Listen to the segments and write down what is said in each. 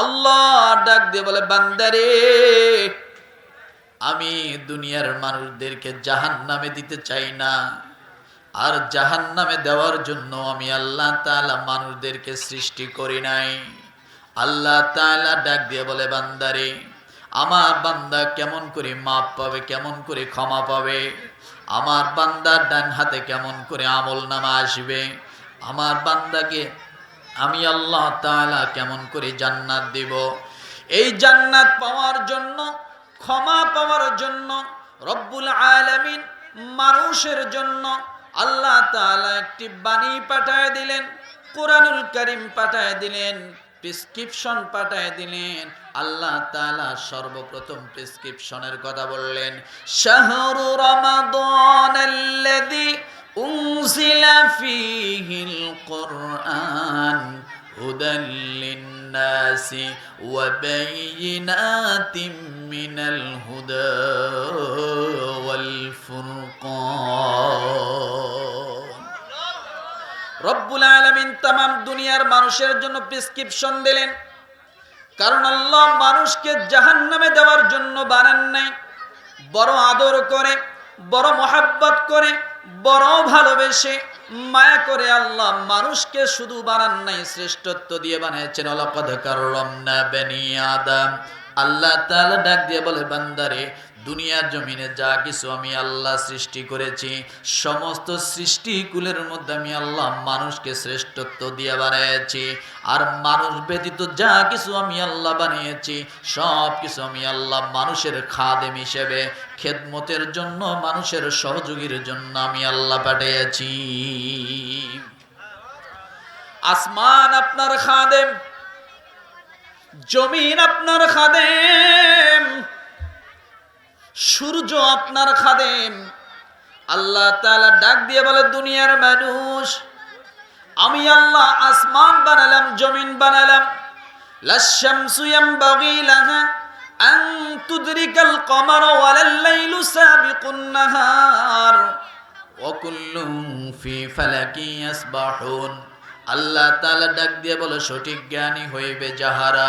আল্লাহ ডাক দিয়ে বলে, বান্দারে, আমি দুনিয়ার মানুষদেরকে জাহান নামে দিতে চাই না। আর জাহান নামে দেওয়ার জন্য আমি আল্লাহ তালা মানুষদেরকে সৃষ্টি করি নাই। আল্লাহ তাআলা ডাক দিয়ে বলে, বান্দারে, আমার বান্দা কেমন করে মাপ পাবে, কেমন করে ক্ষমা পাবে? আমার বান্দার ডান হাতে কেমন করে আমল নামা আসবে? আমার বান্দাকে আমি আল্লাহ তাআলা কেমন করে জান্নাত দিব? এই জান্নাত পাওয়ার জন্য, ক্ষমা পাওয়ার জন্য, রব্বুল আলামিন মানুষের জন্য আল্লাহ তাআলা একটি বাণী পাঠায় দিলেন, কোরআনুল করিম পাঠায় দিলেন, প্রেসক্রিপশন পাঠায় দিলেন। আল্লাহ তালা সর্বপ্রথম প্রেসক্রিপশনের কথা বললেন, শাহরু রমাদান আল্লাযী উনজিলা ফীহিল কুরআন هدى للناس وبينات من الهدى والفرقان রব্বুল আলামিন তামাম দুনিয়ার মানুষের জন্য প্রেসক্রিপশন দিলেন কারণ আল্লাহ মানুষকে জাহান্নামে দেওয়ার জন্য বানান নাই বড় আদর করে বড় মহাব্বত করে বড় ভালোবেসে মায়া করে আল্লাহ মানুষকে শুধু বানান নাই, শ্রেষ্ঠত্ব দিয়ে বানিয়েছেন। অলকদ কারণ আল্লাহ তাআলা ডাক দিয়ে বলে, বান্দারে দুনিয়ার জমিনে যা কিছু আমি আল্লাহ সৃষ্টি করেছি, সমস্ত সৃষ্টিকুলের মধ্যে আমি আল্লাহ মানুষকে শ্রেষ্ঠত্ব দিয়ে বানিয়েছি। আর মানুষ ব্যতীত যা কিছু আমি আল্লাহ বানিয়েছি, সব কিছু আমি আল্লাহ মানুষের খাদেম হিসেবে, খেদমতের জন্য, মানুষের সহযোগীর জন্য আমি আল্লাহ পাঠিয়েছি। আসমান আপনার খাদেম, জমিন আপনার খাদেম সূর্য আপনার খাদেম। আল্লাহ তাআলা ডাক দিয়ে বলে, দুনিয়ার মানুষ, আমি আল্লাহ আসমান বানালাম, জমিন বানালাম। লাশামসু ইয়ামবাগি লাহা আন তুদরিকাল কমার ওয়ালাল লাইলু সাবিকুন নাহার। ওয়া ফি ফালাকি ইয়াসবাহুন। আল্লাহ তাআলা ডাক দিয়ে বলে, সঠিক জ্ঞানী হইবে যাহারা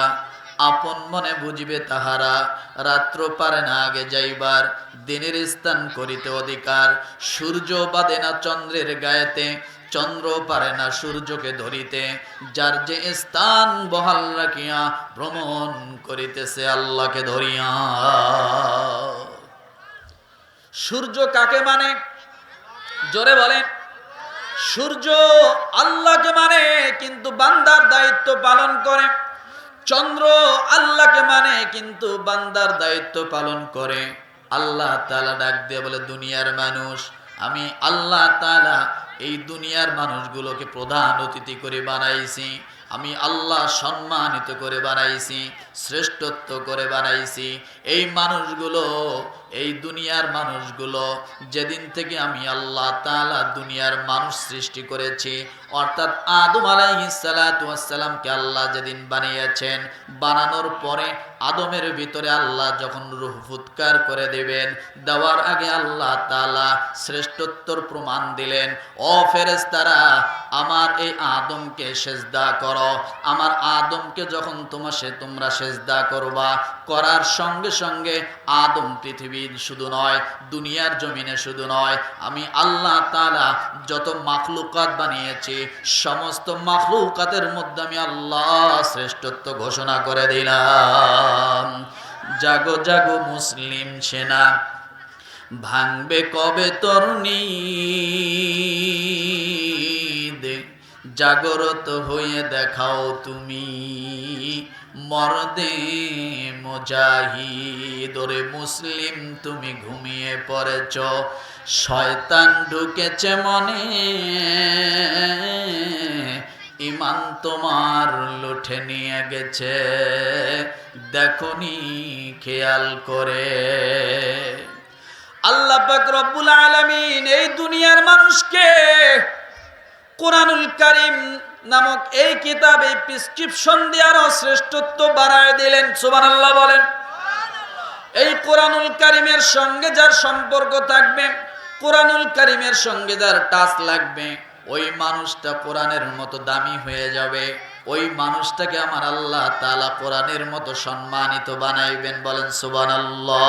আপন মনে বুঝিবে তাহারা। রাত্র পারে না আগে যাইবার, দিনের স্থান করিতে অধিকার। সূর্য বাদে না চন্দ্রের গায়েতে, চন্দ্র পারে না সূর্যকে ধরিতে। যার যে স্থান বহাল রাখিয়া ভ্রমণ করিতেছে আল্লাহকে ধরিয়া। সূর্য কাকে মানে? জোরে বলেন। সূর্য আল্লাহকে মানে কিন্তু বান্দার দায়িত্ব পালন করে। চন্দ্র আল্লাহকে মানে কিন্তু বান্দার দায়িত্ব পালন করে। আল্লাহ তালা ডাক দিয়ে বলে, দুনিয়ার মানুষ, আমি আল্লাহ তালা এই দুনিয়ার মানুষগুলোকে প্রধান অতিথি করে বানাইছি। আমি আল্লাহ সম্মানিত করে বানাইছি। শ্রেষ্ঠত্ব করে বানাইছি। এই মানুষগুলো, এই দুনিয়ার মানুষগুলো, যেদিন থেকে আমি আল্লাহ তাআলা দুনিয়ার মানুষ সৃষ্টি করেছি, অর্থাৎ আদম আলাইহিসসালামকে আল্লাহ যেদিন বানিয়েছেন, বানানোর পরে আদমের ভিতরে আল্লাহ যখন রুহ ফুৎকার করে দেবেন, দেওয়ার আগে আল্লাহ তাআলা শ্রেষ্ঠত্বর প্রমাণ দিলেন, ও ফেরেশতারা, আমার এই আদমকে সেজদা করো। আমার আদমকে যখন তোমার সে তোমরা সেজদা করবা। করার সঙ্গে সঙ্গে আদম পৃথিবীর শুধু নয়, দুনিয়ার জমিনে শুধু নয়। আমি আল্লাহ তাআলা যত মাখলুকাত বানিয়েছি, সমস্ত মাখলুকাতের মধ্যে আমি আল্লাহ শ্রেষ্ঠত্ব ঘোষণা করে দিলাম। জাগো জাগো মুসলিম সেনা, ভাঙবে কবে তরুণী? জাগরত হয়ে দেখাও তুমি। মরদে মুজাহিদ ওরে মুসলিম, তুমি ঘুমিয়ে পড়েছ। শয়তান ঢুকেছে মনে। ইমান তোমার লুঠে নিয়ে গেছে। দেখনি খেয়াল করে। আল্লাহ রব্বুল আলামিন এই দুনিয়ার মানুষকে কোরআনুল কারিম নামক এই কিতাব এই প্রেসক্রিপশন দেওয়ার শ্রেষ্ঠত্ব বাড়ায় দিলেন। সুবহানাল্লাহ বলেন। এই কোরআনুল কারিমের সঙ্গে যার সম্পর্ক থাকবে, কোরআনুল কারিমের সঙ্গে যার টাচ লাগবে, ওই মানুষটা কোরআনের মতো দামি হয়ে যাবে। ওই মানুষটাকে আমার আল্লাহ তালা কোরআনের মতো সম্মানিত বানাইবেন বলেন, সুবহানাল্লাহ।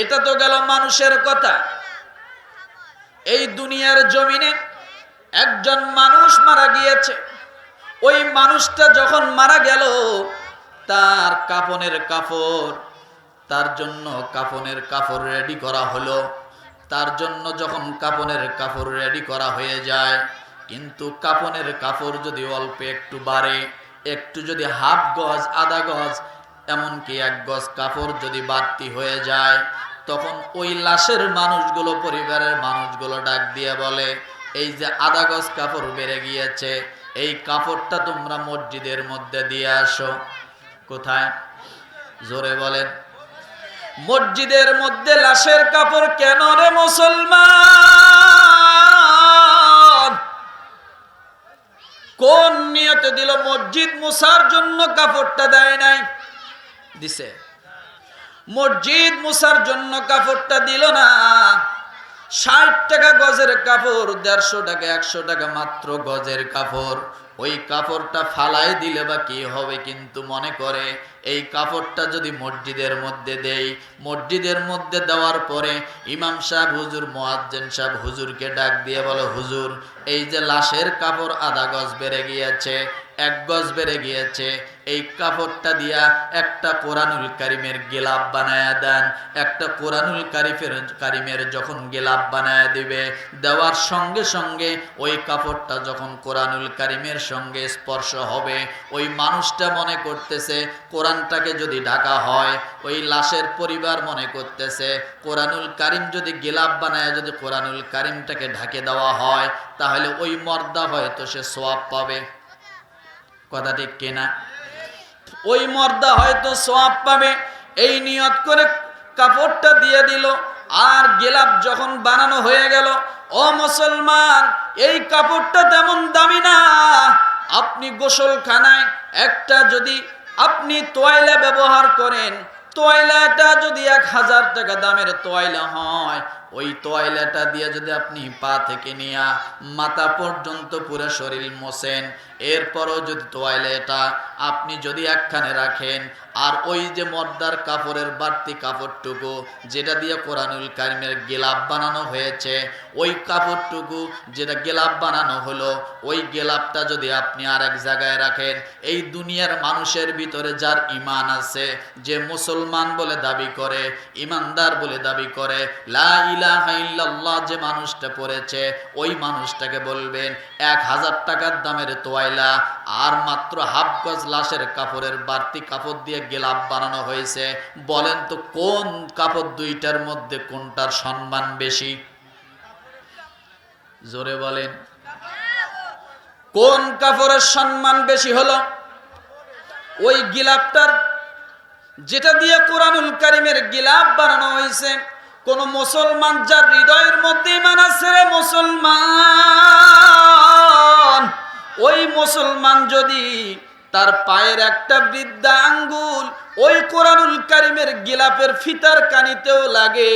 এটা তো গেল মানুষের কথা। এই দুনিয়ার জমিনে একজন মানুষ মারা গিয়েছে। ওই মানুষটা যখন মারা গেল, তার কাপনের কাপড় তার জন্য কাপনের কাপড় রেডি করা হলো। তার জন্য যখন কাপনের কাপড় রেডি করা হয়ে যায়, কিন্তু কাপনের কাপড় যদি অল্প একটু বাড়ে, একটু যদি হাফ গজ, আধা গজ, এমনকি এক গজ কাপড় যদি বাড়তি হয়ে যায়, তখন ওই লাশের মানুষগুলো, পরিবারের মানুষগুলো ডাক দিয়ে বলে এই যে আধা গজ কাপড় বেড়ে গিয়েছে, এই কাপড়টা তোমরা মসজিদের মধ্যে দিয়ে আসো। কোথায়? জোরে বলেন। মসজিদের মধ্যে লাশের কাপড় কেন রে মুসলমান? কোন নিয়তে দিল মসজিদ মুসার জন্য কাপড়টা দেয় নাই? দিছে। মসজিদ মুসার জন্য কাপড়টা দিল না। ষাট টাকা গজের কাপড়, দেড়শো টাকা, একশো টাকা মাত্র গজের কাপড়। ওই কাপড়টা ফালাই দিলে বা কি হবে কিন্তু মনে করে, এই কাপড়টা যদি মসজিদের মধ্যে দেই, মসজিদের মধ্যে দেওয়ার পরে ইমাম সাহেব, হুজুর, মোয়াজ্জেন সাহেব হুজুরকে ডাক দিয়ে বলো, হুজুর, এই যে লাশের কাপড় আধা গজ বেড়ে গিয়েছে এক গজ বেড়ে গিয়েছে। এই কাপড়টা দিয়া একটা কোরআনুল কারিমের গেলাপ বানায়া দেন। একটা কোরআনুল কারিফের কারিমের যখন গেলাপ বানায়া দিবে, দেওয়ার সঙ্গে সঙ্গে ওই কাপড়টা যখন কোরআনুল কারিমের সঙ্গে স্পর্শ হবে, ওই মানুষটা মনে করতেছে, কোরআনটাকে যদি ঢাকা হয়, ওই লাশের পরিবার মনে করতেছে, কোরআনুল কারিম যদি গেলাপ বানায় যদি কোরআনুল কারিমটাকে ঢাকে দেওয়া হয়, তাহলে ওই মর্দা হয়তো সে সোয়াব পাবে। কথা ঠিক কিনা? ওই মর্দা হয়তো সোয়াব পাবে, এই নিয়ত করে কাপড়টা দিয়ে দিল, আর গেলাপ যখন বানানো হয়ে গেল, ও মুসলমান, এই কাপড়টা তেমন দামি না। আপনি গোসলখানায় একটা যদি আপনি তোয়লা ব্যবহার করেন, তোয়লাটা যদি এক হাজার টাকা দামের তোয়লা হয় ওই তোয়লাটা দিয়ে যদি আপনি পা থেকে নিয়ে মাথা পর্যন্ত পুরো শরীর মোছেন, এরপরও যদি তোয়াইলেটা আপনি যদি একখানে রাখেন, আর ওই যে মর্দার কাপড়ের বাড়তি কাপড়টুকু যেটা দিয়ে কোরআনুল কারিমের গেলাপ বানানো হয়েছে, ওই কাপড়টুকু যেটা গেলাপ বানানো হলো, ওই গেলাপটা যদি আপনি আর এক জায়গায় রাখেন, এই দুনিয়ার মানুষের ভিতরে যার ইমান আছে, যে মুসলমান বলে দাবি করে ইমানদার বলে দাবি করে, লা ইল্লাল্লাহ যে মানুষটা পড়েছে, ওই মানুষটাকে বলবেন, এক হাজার টাকার দামের তোয়াইলা আর মাত্র হাফ গজ লাশের কাপড়ের বাড়তি কাপড় দিয়ে গেলাপ বানানো হয়েছে। বলেন তো, কোন কাপড় দুইটার মধ্যে কোনটার সম্মান বেশি? জোরে বলেন। কোন কাপড়ের সম্মান বেশি হলো? ওই গিলাপটার, যেটা দিয়ে কোরআনুল কারিমের গিলাপ বানানো হয়েছে। কোন মুসলমান যার হৃদয়ের মধ্যে ইমান আছে মুসলমান, ওই মুসলমান যদি তার পায়ের একটা বৃদ্ধা আঙ্গুল ওই কোরআনুল কারিমের গিলাপের ফিতার কানিতেও লাগে।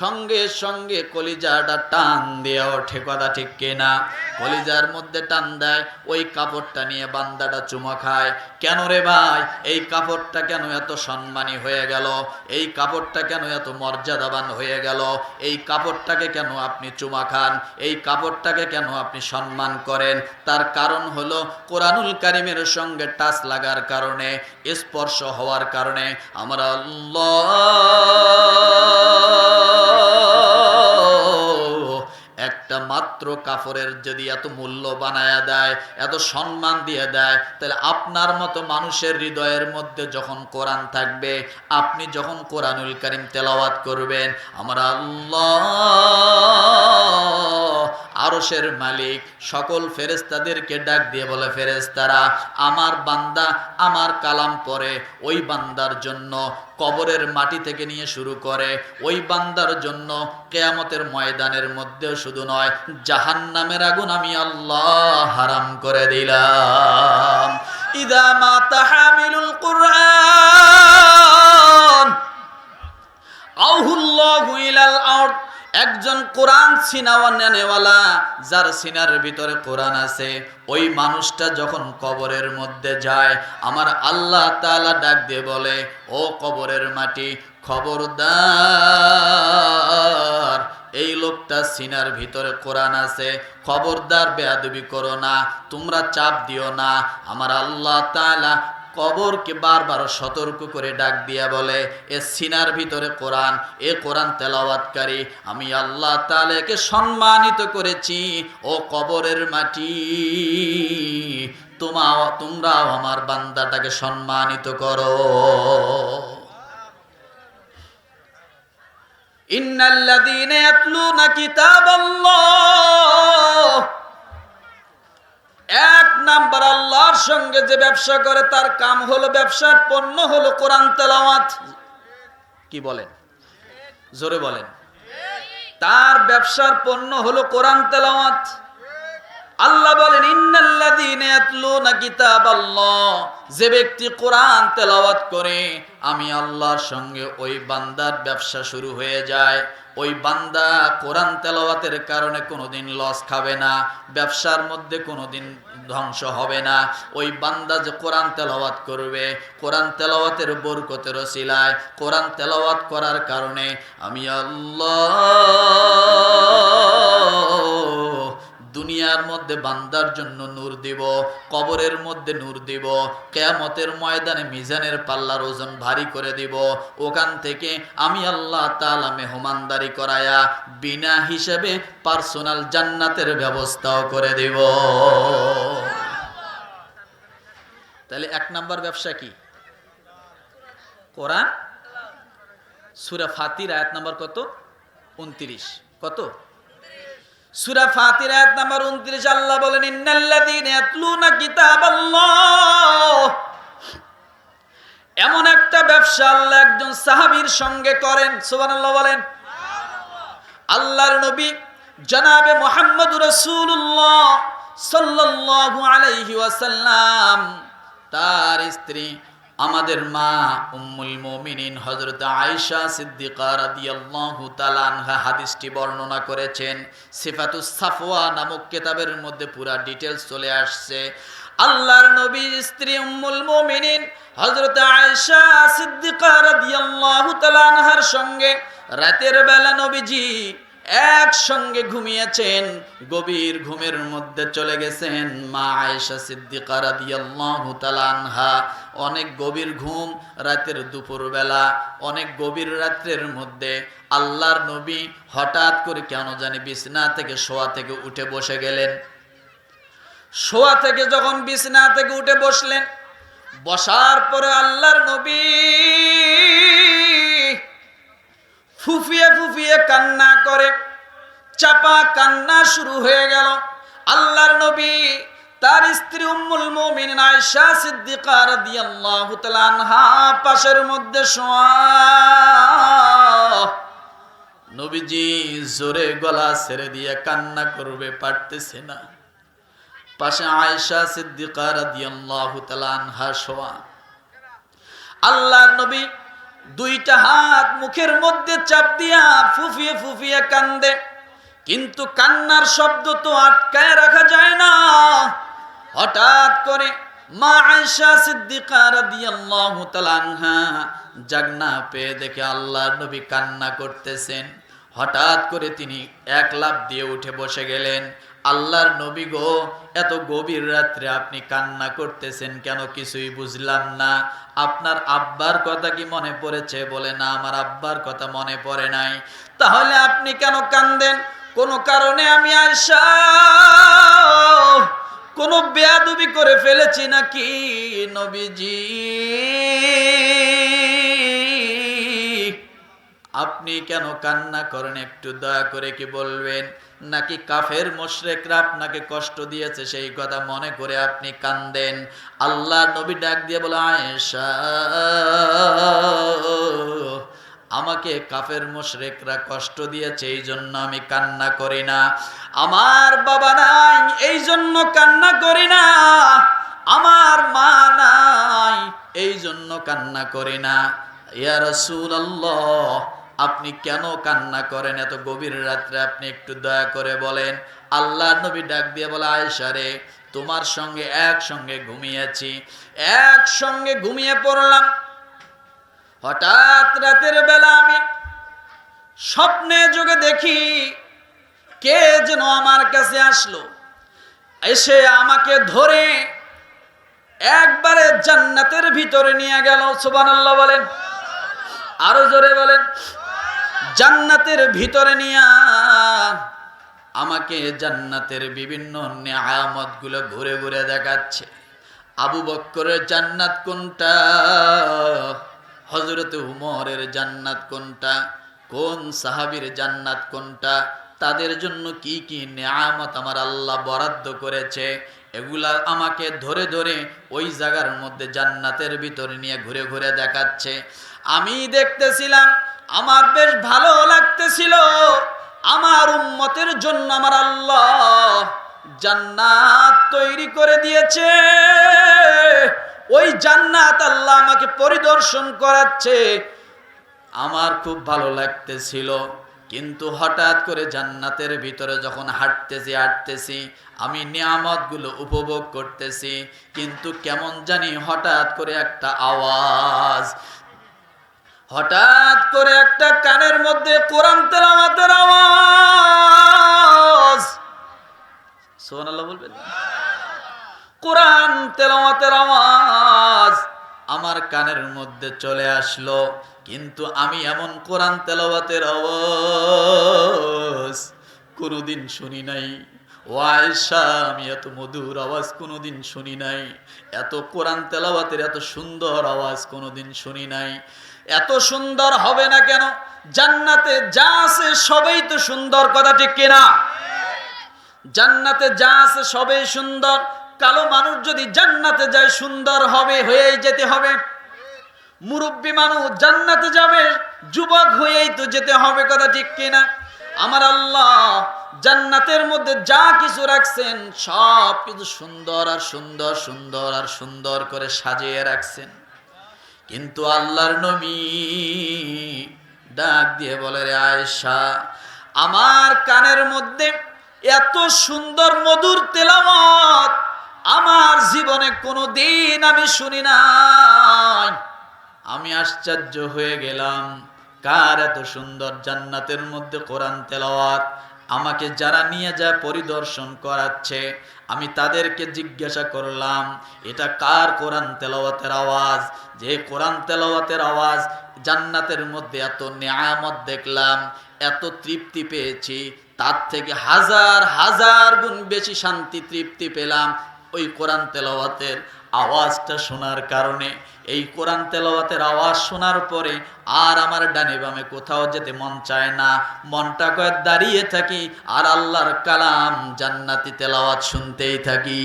সঙ্গে সঙ্গে কলিজাটা টান দিয়ে ওঠে, কথা ঠিক কেনা? কলিজার মধ্যে টান দেয়, ওই কাপড়টা নিয়ে বান্দাটা চুমা খায়। কেন রে ভাই, এই কাপড়টা কেন এত সম্মানী হয়ে গেল? এই কাপড়টা কেন এত মর্যাদাবান হয়ে গেল? এই কাপড়টাকে কেন আপনি চুমা খান? এই কাপড়টাকে কেন আপনি সম্মান করেন? তার কারণ হলো কোরআনুল কারিমের সঙ্গে টাচ লাগার কারণে স্পর্শ হওয়ার কারণে আমরা আল্লাহ একটা মাত্র কাপড়ের যদি এত মূল্য বানায়া দেয়, এত সম্মান দিয়ে দেয়, তাহলে আপনার মতো মানুষের হৃদয়ের মধ্যে যখন কোরআন থাকবে, আপনি যখন কোরআনুল করিম তেলাওয়াত করবেন, আমরা আল্লাহ আরশের মালিক। সকল ফেরেস্তাদেরকে ডাক দিয়ে বলে ফেরেস্তারা আমার বান্দা আমার কালাম পরে, ওই বান্দার জন্য কবরের মাটি থেকে নিয়ে শুরু করে, ওই বান্দার জন্য কেয়ামতের ময়দানের মধ্যেও শুধু নয় জাহান নামের আগুন আমি আল্লাহ হারাম করে দিলাম। ইদা মা তাহামিলুল কুরআন, আউহুল্লাহু ইলাল আরদ একজন কোরআন সিনাওয়া নেনেওয়ালা যার সিনার ভিতরে কোরআন আছে, ওই মানুষটা যখন কবরের মধ্যে যায়, আমার আল্লাহ তাআলা ডাক দিয়ে বলে, ও কবরের মাটি, খবরদার, এই লোকটা সিনার ভিতরে কোরআন আছে, খবরদার বেয়াদবি করো না, তোমরা চাপ দিও না। আমার আল্লাহ তাআলা কবরকে বারবার সতর্ক করে ডাক দিয়া বলে, এ সিনার ভিতরে কোরআন, এ কোরআন তেলাওয়াতকারী, আমি আল্লাহ তাআলাকে সম্মানিত করেছি, ও কবরের মাটি। তোমা, তোমরাও আমার বান্দাটাকে সম্মানিত করো। ইন্নাল্লাযীনা ইয়াতলুনা কিতাবাল্লাহ এক নাম্বার আল্লাহর সঙ্গে যে ব্যবসা করে, তার কাম হলো ব্যবসার পণ্য হলো কোরআন তেলাওয়াত। কি বলেন? জোরে বলেন। তার ব্যবসার পণ্য হলো কোরআন তেলাওয়াত। আল্লাহ বলেন যে ব্যক্তি কোরআন তেলাওয়াত করে, আমি আল্লাহর সঙ্গে ওই বান্দার ব্যবসা শুরু হয়ে যায়। ওই বান্দা কোরআন তেলাওয়াতের কারণে কোনোদিন লস খাবে না, ব্যবসার মধ্যে কোনোদিন ধ্বংস হবে না। ওই বান্দা যে কোরআন তেলাওয়াত করবে, কোরআন তেলাওয়াতের বরকতের সিলায় কোরআন তেলাওয়াত করার কারণে আমি আল্লাহ দুনিয়ার মধ্যে বান্দার জন্য নূর দিব, কবরের মধ্যে নূর দিব, কেয়ামতের ময়দানে মিজানের পাল্লার ওজন ভারী করে দিব, ওখান থেকে আমি আল্লাহ তাআলা মেহমানদারি করায়া বিনা হিসেবে পার্সোনাল জান্নাতের ব্যবস্থাও করে দেব। তাহলে এক নাম্বার ব্যবসা কি? কোরআন? সুরা ফাতির আয়াত নাম্বার কত? উনত্রিশ। কত? সূরা ফাতির আয়াত নাম্বার 29 আল্লাহ বলেন, ইন্নাল্লাযীনা ইয়াতলুনা কিতাবাল্লাহ। এমন একটা ব্যবসা আল্লাহ একজন সাহাবীর সঙ্গে করেন, সুবহানাল্লাহ বলেন। আল্লাহর নবী জনাবে মুহাম্মদ রাসূলুল্লাহ সাল্লাল্লাহু আলাইহি ওয়াসাল্লাম, তার স্ত্রী আমাদের মা উম্মুল মুমিনিন হজরত আয়েশা সিদ্দিকা রাদিয়াল্লাহু তাআলা আনহা হাদিসটি বর্ণনা করেছেন, সিফাতুস সাফওয়া নামক কেতাবের মধ্যে পুরা ডিটেলস চলে আসছে। আল্লাহর নবীর স্ত্রী উম্মুল মুমিনিন হজরত আয়েশা সিদ্দিকা রাদিয়াল্লাহু তাআলা আনহার সঙ্গে রাতের বেলা নবীজি একসঙ্গে ঘুমিয়েছেন, গভীর ঘুমের মধ্যে চলে গেছেন মা আয়েশা সিদ্দিকা অনেক গভীর ঘুম রাতের দুপুর বেলা অনেক গভীর রাত্রের মধ্যে আল্লাহর নবী হঠাৎ করে কেন জানি বিছনা থেকে শোয়া থেকে উঠে বসে গেলেন। শোয়া থেকে যখন বিছনা থেকে উঠে বসলেন, বসার পরে আল্লাহর নবী ফুফিয়ে ফুফিয়ে কান্না করে, চাপা কান্না শুরু হয়ে গেল। আল্লাহর নবী তার স্ত্রী উম্মুল মুমিনিন আয়েশা সিদ্দিকা রাদিয়াল্লাহু তাআলা আনহা পাশের মধ্যে শোয়া। নবীজি জোরে গলা ছেড়ে দিয়ে কান্না করবে, পারতেছে না। পাশে আয়েশা সিদ্দিকা রাদিয়াল্লাহু তাআলা আনহা শোয়া। আল্লাহর নবী দুইটা হাত মুখের মধ্যে চাপ দিয়া ফুফিয়ে ফুফিয়ে কান্দে। কিন্তু কান্নার শব্দ তো আটকায় রাখা যায় না। হঠাৎ করে মা আয়েশা সিদ্দিকা জাগনা পেয়ে দেখে আল্লাহর নবী কান্না করতেছেন। হঠাৎ করে তিনি এক লাফ দিয়ে উঠে বসে গেলেন। আল্লাহর নবী গো, এত গভীর রাত্রে আপনি কান্না করতেছেন কেন কিছুই বুঝলাম না। আপনার আব্বার কথা কি মনে পড়েছে? বলে, না, আমার আব্বার কথা মনে পড়ে নাই। তাহলে আপনি কেন কান্দেন? কোনো কারণে আমি আয়সা। কোনো বেয়াদুবি করে ফেলেছি নাকি নবীজি? আপনি কেন কান্না করেন? একটু দয়া করে কি বলবেন? নাকি কাফের মোশরেকরা আপনাকে কষ্ট দিয়েছে? সেই কথা মনে করে আপনি কান্দেন। আল্লাহ নবী ডাক দিয়ে বলে, আয়েশা, আমাকে কাফের মোশরেকরা কষ্ট দিয়েছে, এই জন্য আমি কান্না করি না। আমার বাবা নাই, এই জন্য কান্না করি না। আমার মা নাই, এই জন্য কান্না করি না। ইয়া রাসূলুল্লাহ আপনি কেন কান্না করেন? এত গভীর রাত্রে আপনি একটু দয়া করে বলেন আল্লাহ নবী ডাক দিয়ে বলে, আয়েশা রে, তোমার সঙ্গে একসঙ্গে ঘুমিয়েছি। একসঙ্গে ঘুমিয়ে পড়লাম। হঠাৎ রাতের বেলা আমি স্বপ্নে যোগে দেখি, কে যেন আমার কাছে আসলো। এসে আমাকে ধরে একবারে জান্নাতের ভিতরে নিয়ে গেল। সুবহানাল্লাহ বলেন। আরও জোরে বলেন। জান্নাতের ভিতরে নিয়ে আমাকে জান্নাতের বিভিন্ন নিয়ামতগুলো ঘুরে ঘুরে দেখাচ্ছে। আবু বক্করের জান্নাত কোনটা? হজরত উমরের জান্নাত কোনটা? কোন সাহাবীর জান্নাত কোনটা? তাদের জন্য কি কি নিয়ামত আমার আল্লাহ বরাদ্দ করেছে, এগুলা আমাকে ধরে ধরে ওই জায়গার মধ্যে জান্নাতের ভিতরে নিয়ে ঘুরে ঘুরে দেখাচ্ছে। আমি দেখতেছিলাম আমার বেশ ভালো লাগতেছিল। আমার উম্মতের জন্য আমার আল্লাহ জান্নাত তৈরি করে দিয়েছে। ওই জান্নাত আল্লাহ আমাকে পরিদর্শন করাচ্ছে। আমার খুব ভালো লাগতেছিল। কিন্তু হঠাৎ করে জান্নাতের ভিতরে যখন হাঁটতেছি হাঁটতেছি, আমি নিয়ামতগুলো উপভোগ করতেছি। কিন্তু কেমন জানি হঠাৎ করে একটা আওয়াজ হঠাৎ করে একটা কানের মধ্যে কোরআন তেলামাতের আওয়াজ। সোহানাল্লাহ বলবেন? কোরআন তেলামাতের আওয়াজ আমার কানের মধ্যে চলে আসলো, কিন্তু আমি এমন কোরআন তেলাওয়াতের আওয়াজ কোনোদিন শুনি নাই। ও আয়েশা, আমি এত মধুর আওয়াজ কোনোদিন শুনি নাই। এত কোরআন তেলাওয়াতের এত সুন্দর আওয়াজ কোনোদিন শুনি নাই। এত সুন্দর হবে না কেন? জান্নাতে যা আছে সবই তো সুন্দর, কথা ঠিক কিনা? জান্নাতে যা আছে সবই সুন্দর, কালো মানুষ যদি জান্নাতে যায়, সুন্দর হবে, হয়েই যেতে হবে। মুরব্বী মানুষ জান্নাতে যাবে, যুবক হয়েই তো যেতে হবে, কথা ঠিক কিনা? আমার আল্লাহ জান্নাতের মধ্যে যা কিছু রাখছেন, সব কিছু সুন্দর আর সুন্দর সুন্দর আর সুন্দর করে সাজিয়ে রাখছেন। কিন্তু আল্লাহর নবী ডাক দিয়ে বলে, রে আয়েশা, আমার কানের মধ্যে এত সুন্দর মধুর তেলামত আমার জীবনে কোনো দিন আমি শুনি নাই। আমি আশ্চর্য হয়ে গেলাম, কার এত সুন্দর জান্নাতের মধ্যে কোরআন তেলাওয়াত আমাকে যারা নিয়ে যায় পরিদর্শন করাচ্ছে, আমি তাদেরকে জিজ্ঞাসা করলাম, এটা কার কোরআন তেলাওয়াতের আওয়াজ? যে কোরআন তেলাওয়াতের আওয়াজ জান্নাতের মধ্যে এত নিয়ামত দেখলাম, এত তৃপ্তি পেয়েছি, তার থেকে হাজার হাজার গুণ বেশি শান্তি, তৃপ্তি পেলাম ওই কোরআন তেলাওয়াতের আওয়াজটা শোনার কারণে। এই কোরআন তেলাওয়াতের আওয়াজ শোনার পরে আর আমার ডানে বামে কোথাও যেতে মন চায় না, মনটা কয়ে দাঁড়িয়ে থাকি আর আল্লাহর কালাম জান্নাতি তেলাওয়াত শুনতেই থাকি।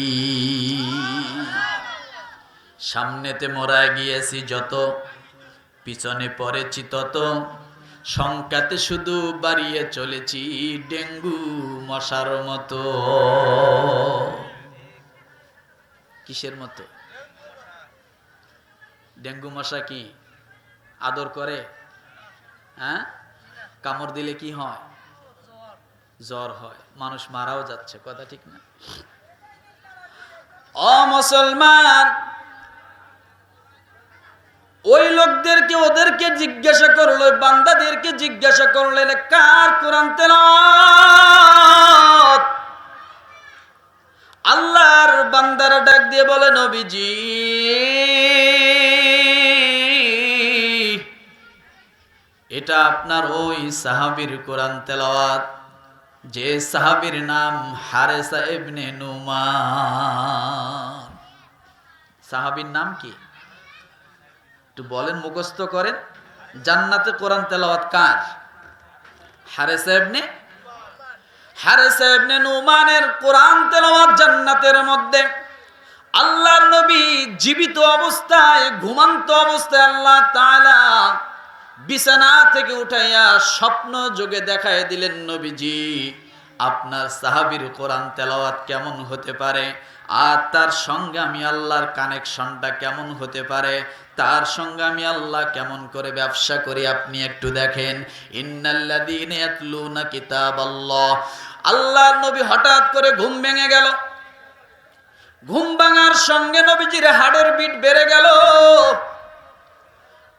সামনেতে মোরায় গিয়েছি যত, পিছনে পড়েছি তত। সংখ্যাতে শুধু বাড়িয়ে চলেছি ডেঙ্গু মশার মতো। কিসের মতো? ডেঙ্গু মশা কি আদর করে? হ্যাঁ? কামড় দিলে কি হয়? জ্বর হয়। মানুষ মারাও যাচ্ছে, কথা ঠিক না। অ মুসলমান ওই লোকদেরকে, ওদেরকে জিজ্ঞাসা করল বান্দাদেরকে জিজ্ঞাসা করল এটা কার কোরআন তেলাওয়াত? আল্লাহর বান্দারা ডাক দিয়ে বলে, নবীজি। এটা আপনার ওই সাহাবীর কোরআন তেলাওয়াত, যে সাহাবীর নাম হারেসা ইবনে নুমান। সাহাবীর নাম কি? একটু বলেন, মুখস্থ করেন। জান্নাতে কোরআন তেলাওয়াত কার? হারেসা ইবনে হারেসা ইবনে নুমানের কোরআন তেলাওয়াত জান্নাতের মধ্যে আল্লাহর নবী জীবিত অবস্থায়, ঘুমান্ত অবস্থায় আল্লাহ তাআলা বিছানা থেকে উঠাইয়া স্বপ্ন যোগে দেখায় দিলেন, নবীজি, আপনার সাহাবীর কোরআন তেলাওয়াত কেমন হতে পারে? আর তার সঙ্গে আমি আল্লাহর কানেকশনটা কেমন হতে পারে? তার সঙ্গে আমি আল্লাহ কেমন করে ব্যবসা করি আপনি একটু দেখেন। ইন্নাল্লাযীনা ইয়াতলুনা কিতাবাল্লাহ। আল্লাহর নবী হঠাৎ করে ঘুম ভেঙে গেল। ঘুম ভাঙার সঙ্গে নবীজির হাড়ের বিট বেড়ে গেল।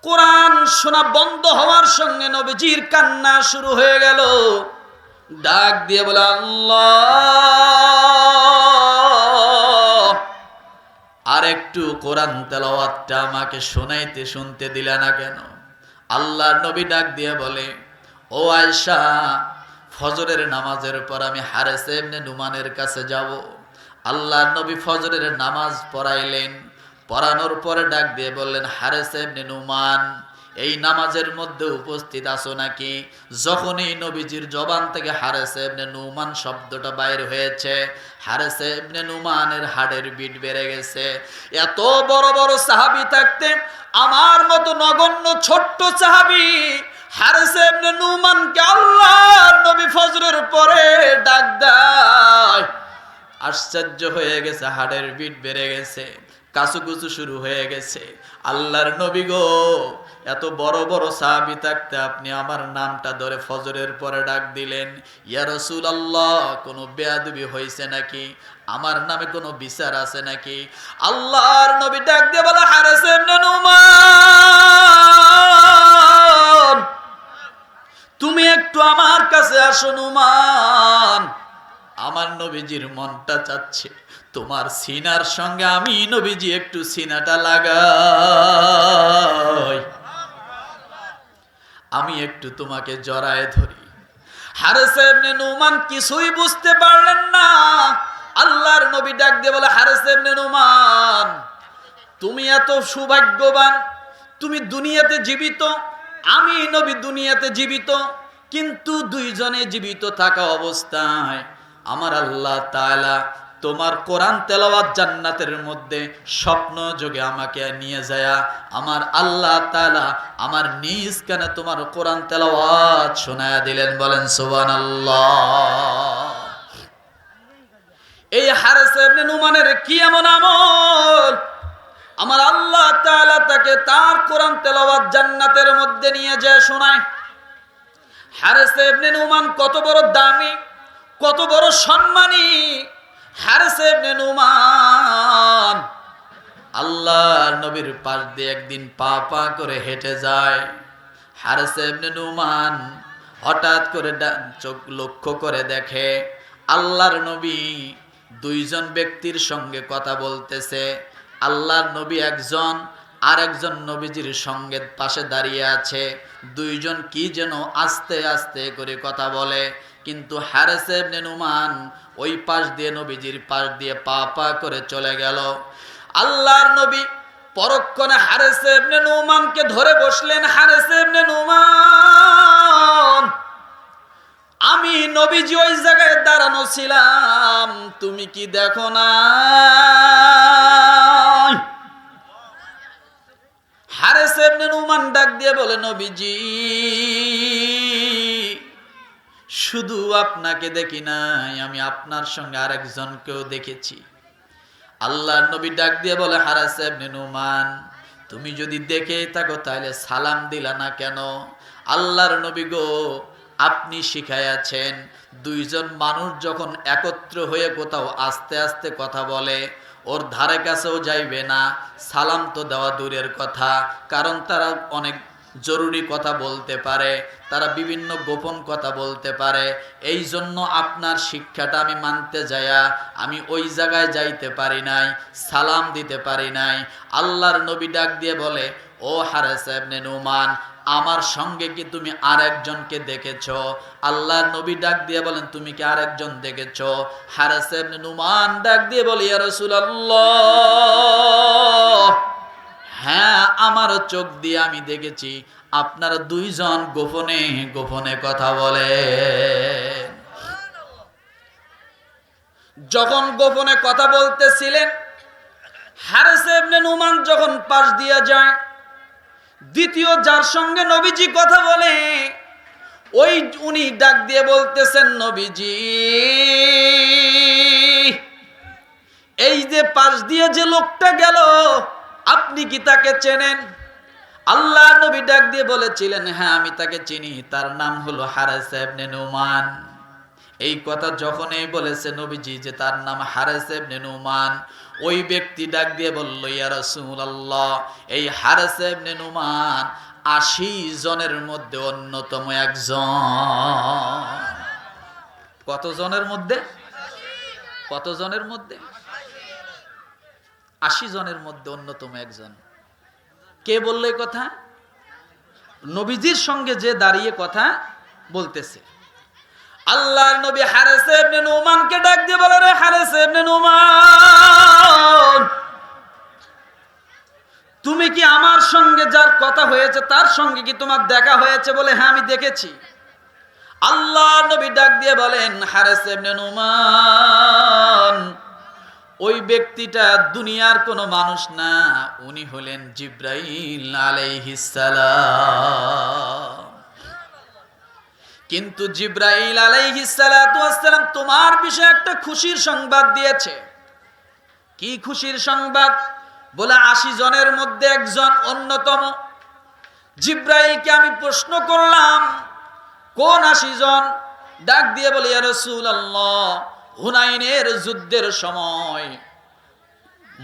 কোরআন শোনা বন্ধ হওয়ার সঙ্গে নবীজির কান্না শুরু হয়ে গেল। ডাক দিয়ে বলে, আল্লাহ! একটু কোরআন তেলাওয়াতটা আমাকে শোনাইতে শুনতে দিলে না কেন? আল্লাহর নবী ডাক দিয়ে বলে, ও আয়সা ফজরের নামাজের পর আমি হারেসে এমনি নুমানের কাছে যাব। আল্লাহ নবী ফজরের নামাজ পড়াইলেন। পড়ানোর পরে ডাক দিয়ে বললেন, হারেসে এমনি নুমান এই নামাজের মধ্যে উপস্থিত আছো নাকি? যখনই নবীজির জবান থেকে হারেসে এমনি নুমান শব্দটা বাইর হয়েছে, হারেসে এমনি নুমানের হাড়ের বিট বেড়ে গেছে। এত বড় বড় সাহাবি থাকতে আমার মতো নগণ্য ছোট্ট সাহাবি হারেসে এমনি নুমানকে আল্লাহর নবী ফজরের পরে ডাক আশ্চর্য হয়ে গেছে, হাড়ের বিট বেড়ে গেছে কাসুকুচু শুরু হয়ে গেছে। আল্লাহর নবী গো এত বড় বড় সাহাবি থাকতে আপনি আমার নামটা ধরে ফজরের পরে ডাক দিলেন, ইয়া রসুল আল্লাহ কোনো বেয়াদবি হয়েছে নাকি? আমার নামে কোনো বিচার আছে নাকি? আল্লাহর নবী ডাক দিয়ে বলে হারেছে তুমি একটু আমার কাছে আসো নুমান। আমার নবীজির মনটা চাচ্ছে, তোমার সিনার সঙ্গে আমি নবীজি একটু সিনাটা লাগাই। আমি একটু তোমাকে জড়ায় ধরি। হারেসে এমনি নুমান কিছুই বুঝতে পারলেন না। আল্লাহর নবী ডাক দিয়ে বলে, হারেসে এমনি নুমান, তুমি এত সৌভাগ্যবান, তুমি দুনিয়াতে জীবিত। আমি নবী দুনিয়াতে জীবিত, কিন্তু দুইজনে জীবিত থাকা অবস্থায় আমার আল্লাহ তাআলা তোমার কোরআন তেলাওয়াত জান্নাতের মধ্যে স্বপ্ন যোগে আমাকে নিয়ে যায়, আমার আল্লাহ তাআলা আমার নিজ কানে তোমার কোরআন তেলাওয়াত শোনায়া দিলেন, বলেন, সুবহানাল্লাহ। এই হারেস নুমানের কি এমন আমল? আমার আল্লাহ তাআলা তাকে তার কোরআন তেলাওয়াত জান্নাতের মধ্যে নিয়ে যায় শোনায়। হারেস ইবনে নুমান কত বড় দামি, কত বড় সম্মানী হারেস ইবনে নুমান। আল্লাহ নবীর পাশ দিয়ে একদিন পা পা করে হেঁটে যায়। হারেস নুমান হঠাৎ করে চোখ লক্ষ্য করে দেখে, আল্লাহর নবী দুইজন ব্যক্তির সঙ্গে কথা বলতেছে। আল্লাহর নবী একজন আর একজন নবীজির সঙ্গে পাশে দাঁড়িয়ে আছে। দুইজন কি যেন আস্তে আস্তে করে কথা বলে। কিন্তু হারেসে নেনুমান ওই পাশ দিয়ে নবীজির পাশ দিয়ে পা পা করে চলে গেল। আল্লাহর নবী পরক্ষণে হারেসে নেনুমানকে ধরে বসলেন, হারেসে নেনুমান আমি নবীজি ওই জায়গায় দাঁড়ানো ছিলাম, তুমি কি দেখো না হারেস এমনি নুমান ডাক দিয়ে বলে, নবীজি শুধু আপনাকে দেখি নাই, আমি আপনার সঙ্গে আরেকজনকেও দেখেছি। আল্লাহর নবী ডাক দিয়ে বলে, হারাস এমনি নুমান, তুমি যদি দেখে থাকো তাহলে সালাম দিলা না কেন? আল্লাহর নবী গো, আপনি শিখাইয়াছেন, দুইজন মানুষ যখন একত্র হয়ে কোথাও আস্তে আস্তে কথা বলে, ওর ধারে কাছেও যাইবে না। সালাম তো দেওয়া দূরের কথা, কারণ তারা অনেক জরুরি কথা বলতে পারে, তারা বিভিন্ন গোপন কথা বলতে পারে এই জন্য আপনার শিক্ষাটা আমি মানতে যায়া আমি ওই জায়গায় যাইতে পারি নাই, সালাম দিতে পারি নাই। আল্লাহর নবী ডাক দিয়ে বলে, ও হারেস ইবনে নুমান, আমার সঙ্গে কি তুমি আরেকজনকে দেখেছ? আল্লাহর নবী ডাক দিয়ে বলেন, তুমি কি আরেকজন দেখেছ? হারেস ইবনে নুমান ডাক দিয়ে বলে, ইয়া রাসূলুল্লাহ। হ্যাঁ আমার চোখ দিয়ে আমি দেখেছি আপনারা দুইজন গোপনে গোপনে কথা বলে। যখন গোপনে কথা বলতেছিলেন, হারেসে ইবনে নুমান যখন পাশ দিয়ে যায়, দ্বিতীয় যার সঙ্গে নবীজি কথা বলে, ওই উনি ডাক দিয়ে বলতেছেন, নবীজি, এই যে পাশ দিয়ে যে লোকটা গেল আপনি কি তাকে চেনেন? আল্লাহ নবী ডাক দিয়ে বলেছিলেন হ্যাঁ আমি তাকে চিনি। তার নাম হলো হারেস ইবনে নুমান। এই কথা যখনই বলেছে নবীজি যে তার নাম হারেস ইবনে নুমান, ওই ব্যক্তি ডাক দিয়ে বলল, ইয়া রাসূলুল্লাহ, এই হারেস ইবনে নুমান আশি জনের মধ্যে অন্যতম একজন। কত জনের মধ্যে? কত জনের মধ্যে? আশি জনের মধ্যে অন্যতম একজন। কে বলল কথা? নবীজির সঙ্গে যে দাঁড়িয়ে কথা বলতেছে। আল্লাহর নবী হারেসে ইবনে নুমানকে ডাক দিয়ে বলে, রে হারেসে ইবনে নুমান, তুমি কি আমার সঙ্গে যার কথা হয়েছে, তার সঙ্গে কি তোমার দেখা হয়েছে বলে হ্যাঁ আমি দেখেছি? আল্লাহ নবী ডাক দিয়ে বলেন, হারেস ইবনে নুমান ওই ব্যক্তিটা দুনিয়ার কোনো মানুষ না, উনি হলেন জিব্রাইল আলাইহিস সালাম। কিন্তু জিব্রাইল আলাইহিস সালাতু ওয়াসসালাম তোমার বিষয়ে একটা খুশির সংবাদ দিয়েছে। কি খুশির সংবাদ? বলে আশি জনের মধ্যে একজন অন্যতম। জিব্রাইলকে আমি প্রশ্ন করলাম, কোন আশি জন? ডাক দিয়ে বলে রসুল আল্লাহ হুনাইনের যুদ্ধের সময়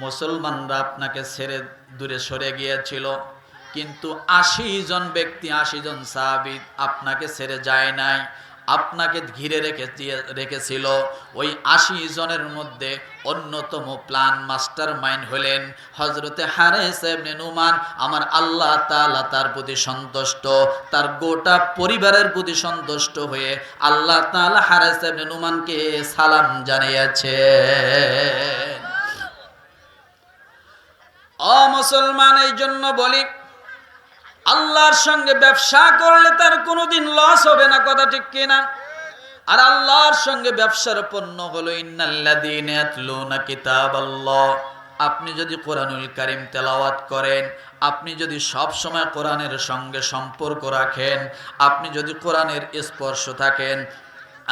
মুসলমানরা আপনাকে ছেড়ে দূরে সরে গিয়েছিল, কিন্তু আশি জন ব্যক্তি, আশি জন সাহাবিদ আপনাকে ছেড়ে যায় নাই। আপনাকে ঘিরে রেখে রেখেছিল। ওই আশি জনের মধ্যে অন্যতম প্লান মাস্টার মাইন্ড হলেন হজরতে ইবনে নুমান। আমার আল্লাহ তাআলা তার প্রতি সন্তুষ্ট, তার গোটা পরিবারের প্রতি সন্তুষ্ট হয়ে আল্লাহ তাআলা হারেস ইবনে নুমানকে সালাম জানিয়েছে অ মুসলমান এই জন্য বলি আল্লাহর সঙ্গে ব্যবসা করলে তার কোনোদিন লস হবে না, কথা ঠিক কিনা আর আল্লাহর সঙ্গে ব্যবসার পণ্য হলো, ইন্নাল্লাযীনা ইয়াতলুনা কিতাবাল্লাহ। আপনি যদি কোরআনুল কারীম তেলাওয়াত করেন, আপনি যদি সব সময় কোরআনের সঙ্গে সম্পর্ক রাখেন, আপনি যদি কোরআনের স্পর্শ থাকেন,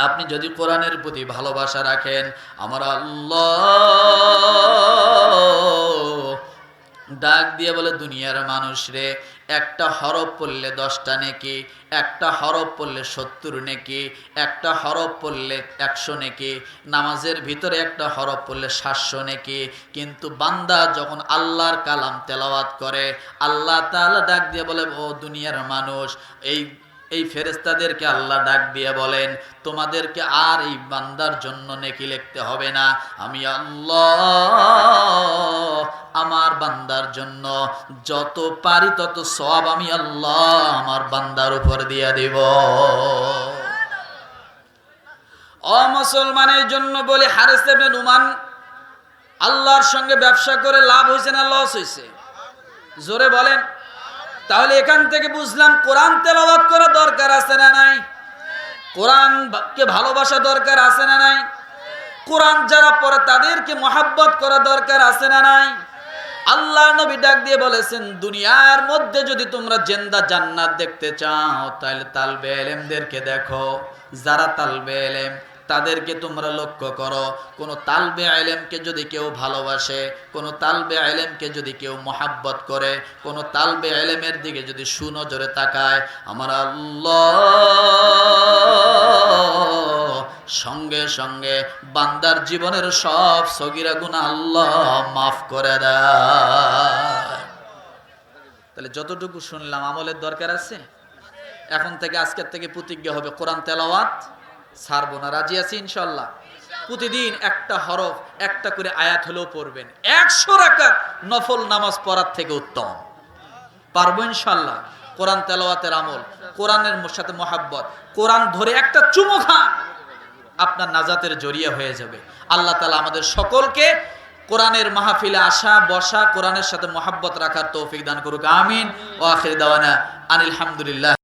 আপনি যদি কোরআনের প্রতি ভালোবাসা রাখেন, আমার আল্লাহ ডাক দিয়ে বলে, দুনিয়ার মানুষ রে একটা হরফ পড়লে দশটা নেকি, একটা হরফ পড়লে সত্তর নেকি, একটা হরফ পড়লে একশো নেকি, নামাজের ভিতরে একটা হরফ পড়লে সাতশো নেকি। কিন্তু বান্দা যখন আল্লাহর কালাম তেলাওয়াত করে, আল্লাহ তালা ডাক দিয়ে বলে, ও দুনিয়ার মানুষ, এই এই ফেরেস্তাদেরকে আল্লাহ ডাক দিয়ে বলেন, তোমাদেরকে আর এই বান্দার জন্য নেকি লিখতে হবে না। আমি আল্লাহ আমার বান্দার জন্য যত পারি তত সব আমি আল্লাহ আমার বান্দার উপর দিয়ে দিব। অমুসলমানের জন্য বলে হারেস নুমান, আল্লাহর সঙ্গে ব্যবসা করে লাভ হয়েছে না লস হয়েছে জোরে বলেন। তাহলে এখান থেকে বুঝলাম কোরআন তেলাওয়াত করা দরকার আছে না নাই? কোরআন কে ভালোবাসা দরকার আছে না নাই? কোরআন যারা পড়ে তাদেরকে মহাব্বত করা দরকার আছে না নাই? আল্লাহ নবী ডাক দিয়ে বলেছেন, দুনিয়ার মধ্যে যদি তোমরা জেন্দা জান্নাত দেখতে চাও, তাহলে তালবে এলেমদেরকে দেখো। যারা তালবে এলেম তাদেরকে তোমরা লক্ষ্য করো। কোন তালবে আলেমকে যদি কেউ ভালোবাসে, কোন তালবে আলেমকে যদি কেউ মহাব্বত করে, কোন তালবে আলেমের দিকে যদি সুনজরে তাকায়, আমার আল্লাহ সঙ্গে সঙ্গে বান্দার জীবনের সব সগিরা গুণা আল্লাহ মাফ করে দেয়। তাহলে যতটুকু শুনলাম, আমলের দরকার আছে? এখন থেকে আজকের থেকে প্রতিজ্ঞা হবে কোরআন তেলাওয়াত ছাড়বো না, রাজি আছি ইনশাল্লাহ প্রতিদিন একটা হরফ, একটা করে আয়াত হলেও পড়বেন। একশো রাকাত নফল নামাজ পড়ার থেকে উত্তম। পারব ইনশাল্লাহ কোরআন তেলাওয়াতের আমল, কোরআনের সাথে মহাব্বত, কোরআন ধরে একটা চুমো খান, আপনার নাজাতের জরিয়া হয়ে যাবে। আল্লাহ তালা আমাদের সকলকে কোরআনের মাহফিলে আসা, বসা, কোরআনের সাথে মহাব্বত রাখার তৌফিক দান করুক। আমিন। ও আখির দাওয়ানা। আনিল হামদুলিল্লাহ।